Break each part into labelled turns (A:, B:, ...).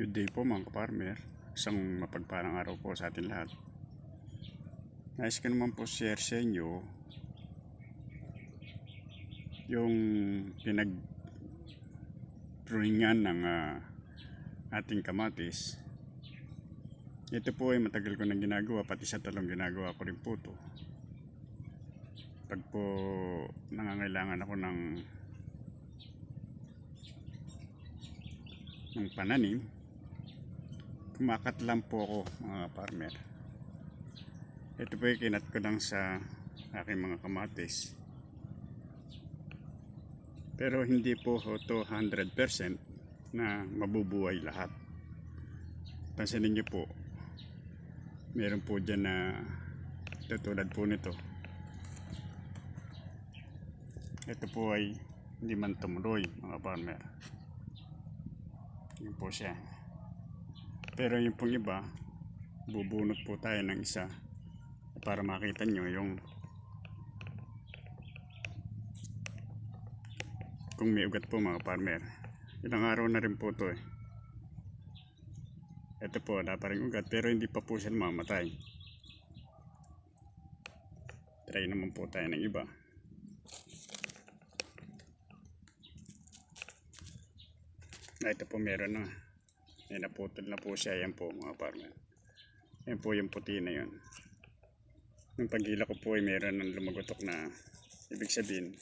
A: Good day po mga kaparmer. Isang mapagparang araw po sa atin lahat. Nais ko naman po share sa inyo yung pinag drawingan ng ah, ating kamatis. Ito po ay matagal ko nang ginagawa, pati sa talong ginagawa ko rin po to. Pag po nangangailangan ako ng ng pananim, kumakat lang po ako mga farmer. Ito po yung kinat ko lang sa aking mga kamatis. Pero hindi po ito 100% na mabubuhay lahat. Pansinin niyo po, meron po dyan na tutulad po nito. Ito po ay hindi man tumuloy mga farmer. Yun po siya. Pero yung pong iba, bubunot po tayo ng isa para makita nyo yung kung may ugat po mga farmer. Ilang araw na rin po to eh. Ito po, wala pa rin ugat pero hindi pa po siya mamatay. Try naman po tayo ng iba. Na ito po meron na. May naputol na po siya. Yan po mga farmer. Yan po yung puti na yun. Nung paghila ko po ay meron ng lumagotok na ibig sabihin.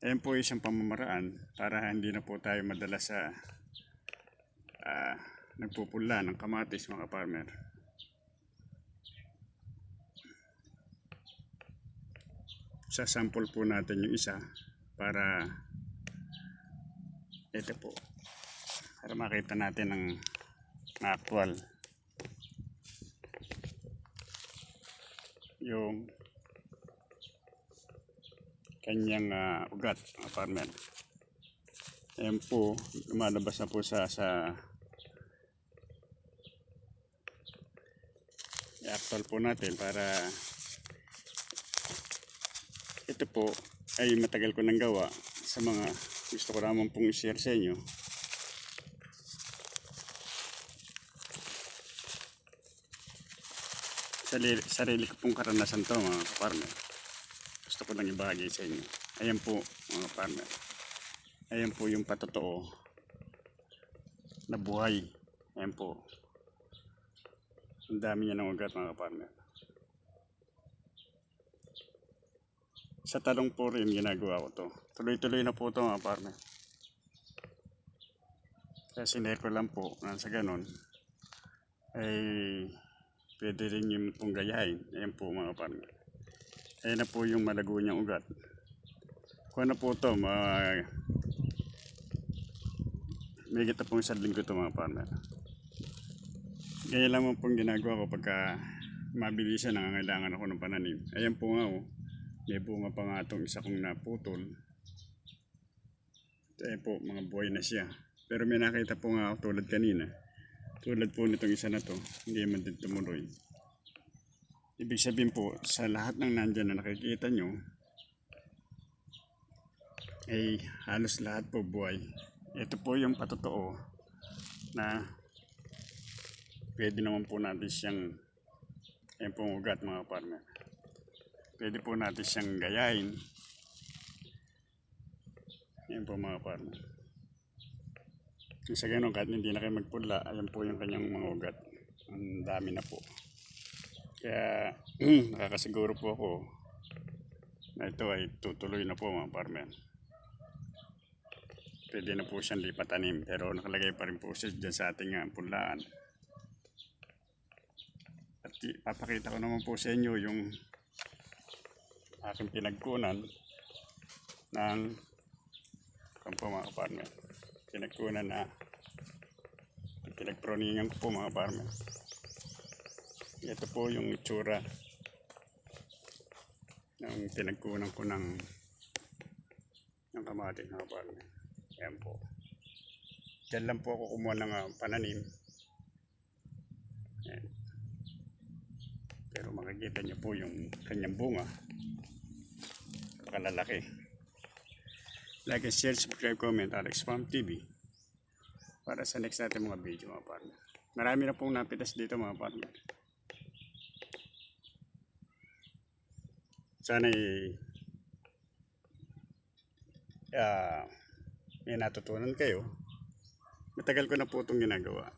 A: Ayan po isang pamamaraan para hindi na po tayo madala sa ah, nagpupula ng kamatis mga farmer. Sasample po natin yung isa para ito po para makita natin ang actual. Yung kanyang ah, ugat farmer ayan po lumalabas na po sa sa i-actual po natin para ito po ay matagal ko nang gawa sa mga gusto ko naman pong i-share sa inyo sarili, sarili ko pong karanasan to mga farmer gusto ko lang ibahagi sa inyo. Ayan po mga farmer ayan po yung patotoo na buhay. Ayan po. Ang dami niya ng ugat mga farmer sa talong po rin ginagawa ko to. Tuloy-tuloy na po to mga farmer kaya sinare ko lang po na sa ganun ay pwede rin yung pong gayahin ayan po mga farmer Ayan na po yung malago niyang ugat. Kung ano po ito, mga... may kita pong isang linggo ito mga partner. Ganyan lang mo pong ginagawa ko pagka mabilisan nangangailangan ako ng pananim. Ayan po nga oh, may bunga pa nga itong isa kong naputol. Ayan po, mga buhay na siya. Pero may nakita po nga ako tulad kanina. Tulad po nitong isa na to, hindi man din tumuloy. Ibig sabihin po, sa lahat ng nandyan na nakikita nyo, ay halos lahat po buhay. Ito po yung patotoo na pwede naman po natin siyang yan pong ugat mga partner. Pwede po natin siyang gayahin. Yan po mga partner. Sa ganun, kahit hindi na kayo magpula, ayan po yung kanyang mga ugat. Ang dami na po. Kaya nakakasiguro po ako na ito ay tutuloy na po mga farmer. Pwede na po siyang lipatanim pero nakalagay pa rin po siya dyan sa ating uh, pulaan. At papakita ko naman po sa inyo yung aking pinagkunan ng kung po mga farmer. Pinagkunan na pinagproningan ko po mga farmer. Ito po yung itsura ng pinagkunan ko ng ng kamatis na kapal. Yan po. Diyan lang po ako kumuha ng ah, pananim. Yan. Pero makikita niyo po yung kanyang bunga. Kalalaki. Like and share, subscribe, comment, Alex Farm TV. para sa next natin mga video mga partner. Marami na pong napitas dito mga partner. Sana uh, may natutunan kayo. Matagal ko na po itong ginagawa.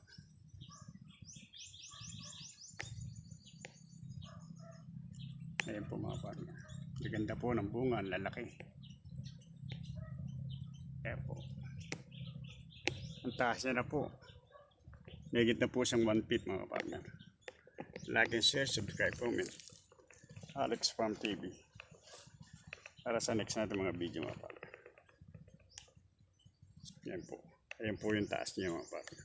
A: Ayan po mga partner. Gaganda po ng bunga, ang lalaki. Ayan po. Ang taas na po. Megit na po siyang 1 feet mga partner. Like and share, subscribe, comment. Alex Farm TV. Para sa next natin mga video mga partner. Yan po. Ayan po yung taas niya mga partner.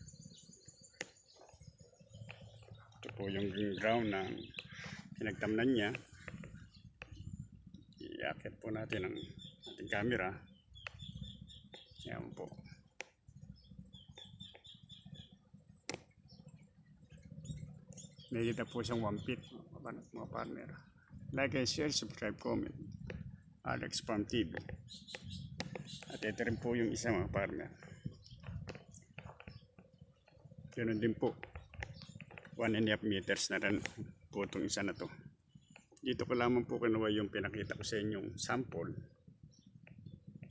A: Ito po yung ground na pinagtamnan niya. Iakit po natin ang ating camera. Yan po. Nakikita po siyang 1 feet mga partner. Like and share, subscribe, comment. Alex Farm TV. At ito rin po yung isa mga partner. Ganun din po. 1 and a half meters na rin po itong isa na to. Dito ko lamang po kinuha yung pinakita ko sa inyong sample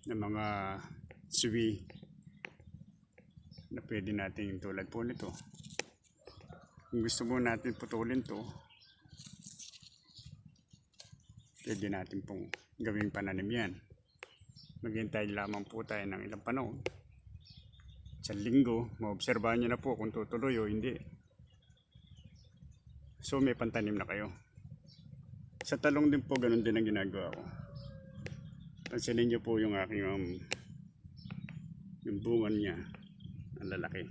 A: ng mga suwi na pwede natin tulad po nito. Kung gusto mo natin putulin to, pwede natin pong gawing pananim yan. Maghintay lamang po tayo ng ilang panahon. Sa linggo, maobserbahan nyo na po kung tutuloy o hindi. So may pantanim na kayo. Sa talong din po, ganun din ang ginagawa ko. Pansinin nyo po yung aking um, yung bungan niya. Ang lalaki.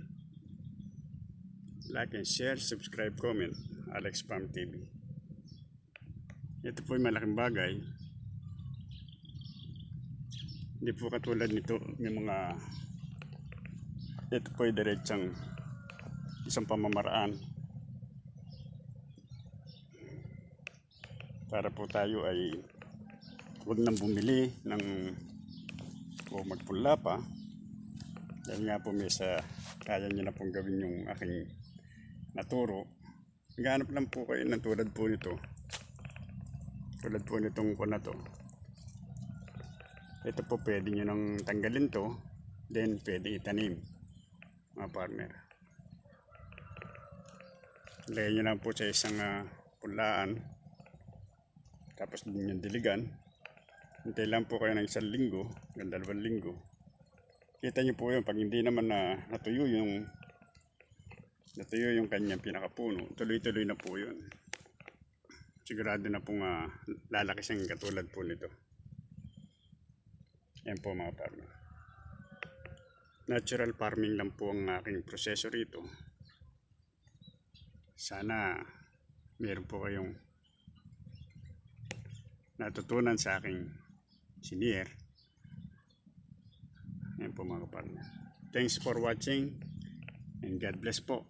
A: Like and share, subscribe, comment. Alex Farm TV. Ito po yung malaking bagay. Hindi po katulad nito yung mga ito po yung diretsang isang pamamaraan para po tayo ay huwag nang bumili ng o magpunla pa dahil nga po may sa kaya nyo na pong gawin yung aking naturo. Naghanap lang po kayo ng tulad po nito. Tulad po nitong ko na to. Ito po pwede nyo nang tanggalin to. Then pwede itanim mga partner. Lagay nyo lang po sa isang uh, pulaan tapos din yung diligan. Hintay lang po kayo ng isang linggo hanggang dalawang linggo kita nyo po yun pag hindi naman na natuyo yung natuyo yung kanyang pinakapuno tuloy tuloy na po yun. Sigurado na pong uh, lalaki siyang katulad po nito. Yan po mga farmer natural farming lang po ang aking proseso rito. Sana meron po kayong natutunan sa aking senior po mga farmer thanks for watching and God bless po